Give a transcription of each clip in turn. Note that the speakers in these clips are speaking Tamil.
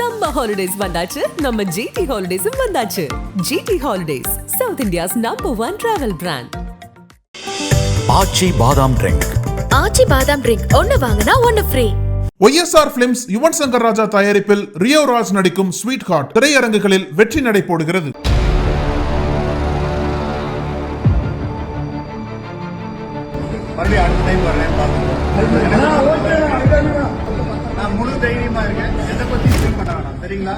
சம்மர் ஹாலிடேஸ் வந்தாச்சு. நம்ம ஜிடி ஹாலிடேஸும் வந்தாச்சு. GT holidays south India's number one travel brand Aachi badam drink Aachi badam drink ஒன்னு வாங்கினா ஒன்னு free YSR films Yuvan Shankar Raja தயாரிப்பில் ரியோ ராஜ் நடிக்கும் ஸ்வீட் ஹார்ட் திரையரங்குகளில் வெற்றி நடை போடுகிறது. மறுபடியும் அடுத்த டைம் சரிங்களா?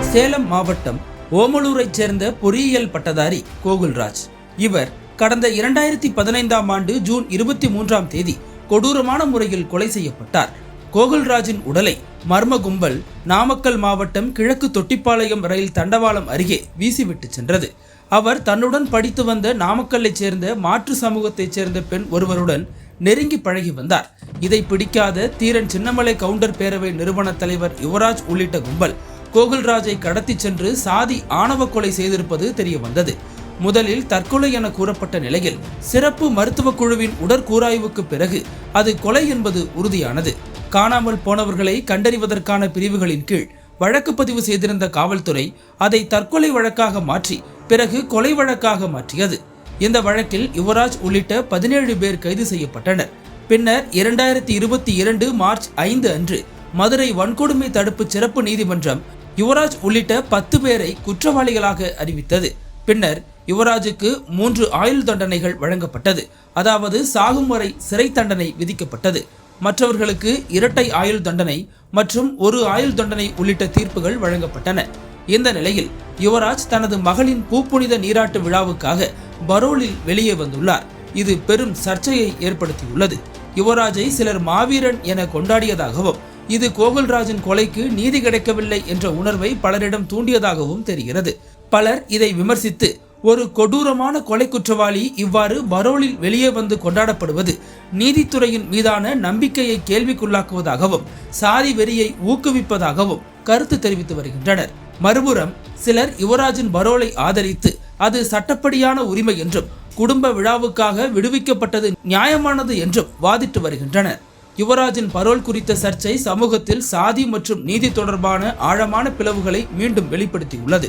சேலம் மாவட்டம் ஓமலூரைச் சேர்ந்த பொறியியல் பட்டதாரி கோகுல்ராஜ். இவர் கடந்த இரண்டாயிரத்தி பதினைந்தாம் ஆண்டு ஜூன் இருபத்தி மூன்றாம் தேதி கொடூரமான முறையில் கொலை செய்யப்பட்டார். கோகுல்ராஜின் உடலை மர்ம கும்பல் நாமக்கல் மாவட்டம் கிழக்கு தொட்டிப்பாளையம் ரயில் தண்டவாளம் அருகே வீசிவிட்டு சென்றது. அவர் தன்னுடன் படித்து வந்த நாமக்கல்லைச் சேர்ந்த மாற்று சமூகத்தைச் சேர்ந்த பெண் ஒருவருடன் நெருங்கி பழகி வந்தார். இதை பிடிக்காத தீரன் சின்னமலை கவுண்டர் பேரவை நிறுவன தலைவர் யுவராஜ் உள்ளிட்ட கும்பல் கோகுல்ராஜை கடத்திச் சென்று சாதி ஆணவ கொலை செய்திருப்பது தெரிய வந்தது முதலில் தற்கொலை என கூறப்பட்ட நிலையில் சிறப்பு மருத்துவக் குழுவின் உடற்கூராய்வுக்கு பிறகு அது கொலை என்பது உறுதியானது. காணாமல் போனவர்களை கண்டறிவதற்கான பிரிவுகளின் கீழ் வழக்கு பதிவு செய்திருந்த காவல்துறை அதை தற்கொலை வழக்காக மாற்றி பிறகு கொலை வழக்காக மாற்றியது. இந்த வழக்கில் யுவராஜ் உள்ளிட்ட பதினேழு பேர் கைது செய்யப்பட்டனர். பின்னர் இரண்டாயிரத்தி இருபத்தி இரண்டு மார்ச் ஐந்து அன்று மதுரை வன்கொடுமை தடுப்பு சிறப்பு நீதிமன்றம் யுவராஜ் உள்ளிட்ட பத்து பேரை குற்றவாளிகளாக அறிவித்தது. பின்னர் யுவராஜுக்கு மூன்று ஆயுள் தண்டனைகள் வழங்கப்பட்டது. அதாவது சாகும் வரை சிறை தண்டனை விதிக்கப்பட்டது. மற்றவர்களுக்கு இரட்டை ஆயுள் தண்டனை மற்றும் ஒரு ஆயுள் தண்டனை உள்ளிட்ட தீர்ப்புகள் வழங்கப்பட்டன. இந்த நிலையில் யுவராஜ் தனது மகளின் பூப்புனித நீராட்டு விழாவுக்காக பரோலில் வெளியே வந்துள்ளார். இது பெரும் சர்ச்சையை ஏற்படுத்தியுள்ளது. யுவராஜை சிலர் மாவீரன் என கொண்டாடியதாகவும் இது கோகுல்ராஜின் கொலைக்கு நீதி கிடைக்கவில்லை என்ற உணர்வை பலரிடம் தூண்டியதாகவும் தெரிகிறது. பலர் இதை விமர்சித்து ஒரு கொடூரமான கொலை குற்றவாளி இவ்வாறு பரோலில் வெளியே வந்து கொண்டாடப்படுவது நீதித்துறையின் மீதான நம்பிக்கையை கேள்விக்குள்ளாக்குவதாகவும் சாதி வெறியை ஊக்குவிப்பதாகவும் கருத்து தெரிவித்து வருகின்றனர். மறுபுறம் சிலர் யுவராஜின் பரோலை ஆதரித்து அது சட்டப்படியான உரிமை என்றும் குடும்ப விழாவுக்காக விடுவிக்கப்பட்டது நியாயமானது என்றும் வாதிட்டு வருகின்றனர். யுவராஜின் பரோல் குறித்த சர்ச்சை சமூகத்தில் சாதி மற்றும் நீதி தொடர்பான ஆழமான பிளவுகளை மீண்டும் வெளிப்படுத்தியுள்ளது.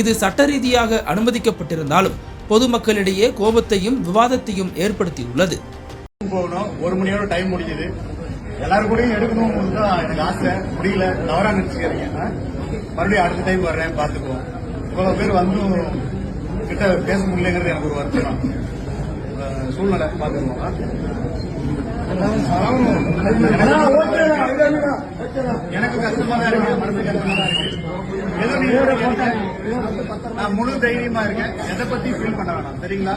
இது சட்ட ரீதியாக அனுமதிக்கப்பட்டிருந்தாலும் பொதுமக்களிடையே கோபத்தையும் விவாதத்தையும் ஏற்படுத்தியுள்ளது. ஒரு மணியோட டைம் முடிஞ்சது. எல்லாரும் கூடயும் எடுக்கணும் தான் எனக்கு ஆசை. முடியல. தவறா நினைச்சுக்கிறீங்க மறுபடியும் அடுத்த டைம் வர்றேன். பார்த்துக்குவோம். இவ்வளவு பேர் வந்து கிட்ட பேச முடியலங்கிறது எனக்கு ஒரு வருத்தம் தான். சூழ்நிலை பார்த்துக்குவோம் ஆ? எனக்கு கஷ்டமா தான் இருக்கு மனசு கஷ்டமா தான் இருக்கு. நான் முழு தைரியமா இருக்கேன் எதை பத்தி ஃபீல் பண்ண வேணாம் சரிங்களா